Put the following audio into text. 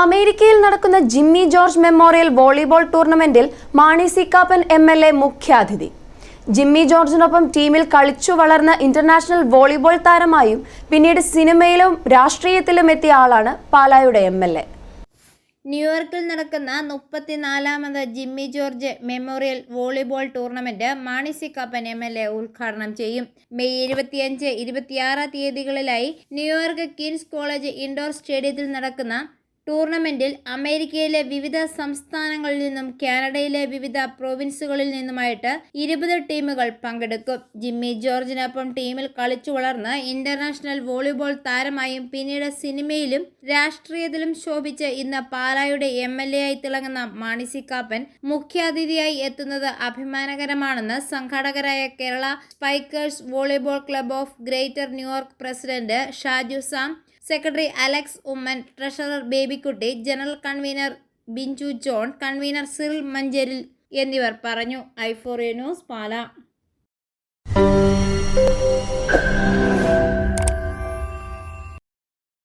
അമേരിക്കയിൽ നടക്കുന്ന Jimmy George memorial volleyball ടൂർണമെന്റിൽ Mani C Kappan M L A മുഖ്യാതിഥി. ജിമ്മി ജോർജിനൊപ്പം ടീമിൽ കളിച്ചു വളർന്ന ഇന്റർനാഷണൽ വോളിബോൾ താരമായും പിന്നീട് സിനിമയിലും രാഷ്ട്രീയത്തിലും എത്തിയ ആളാണ് പാലായുടെ എം എൽ എ. ന്യൂയോർക്കിൽ നടക്കുന്ന മുപ്പത്തിനാലാമത് Jimmy George memorial volleyball tournament Mani C Kappan M L A ഉദ്ഘാടനം ചെയ്യും. മെയ് ഇരുപത്തിയഞ്ച് ഇരുപത്തിയാറ് തീയതികളിലായി New York Kings College indoor സ്റ്റേഡിയത്തിൽ നടക്കുന്ന ടൂർണമെന്റിൽ അമേരിക്കയിലെ വിവിധ സംസ്ഥാനങ്ങളിൽ നിന്നും കാനഡയിലെ വിവിധ പ്രോവിൻസുകളിൽ നിന്നുമായിട്ട് ഇരുപത് ടീമുകൾ പങ്കെടുക്കും. ജിമ്മി ജോർജിനൊപ്പം ടീമിൽ കളിച്ചു വളർന്ന് ഇന്റർനാഷണൽ വോളിബോൾ താരമായും പിന്നീട് സിനിമയിലും രാഷ്ട്രീയത്തിലും ശോഭിച്ച് ഇന്ന് പാലായുടെ എം എൽ എ ആയി തിളങ്ങുന്ന മാണിസി കാപ്പൻ മുഖ്യാതിഥിയായി എത്തുന്നത് അഭിമാനകരമാണെന്ന് സംഘാടകരായ Kerala spikers volleyball club of greater New York president Shaju Sam secretary Alex Oommen treasurer Babykutty general convener Binju John convener Cyril Mancheril എന്നിവർ പറഞ്ഞു. ഐഫോറിയ ന്യൂസ് പാല.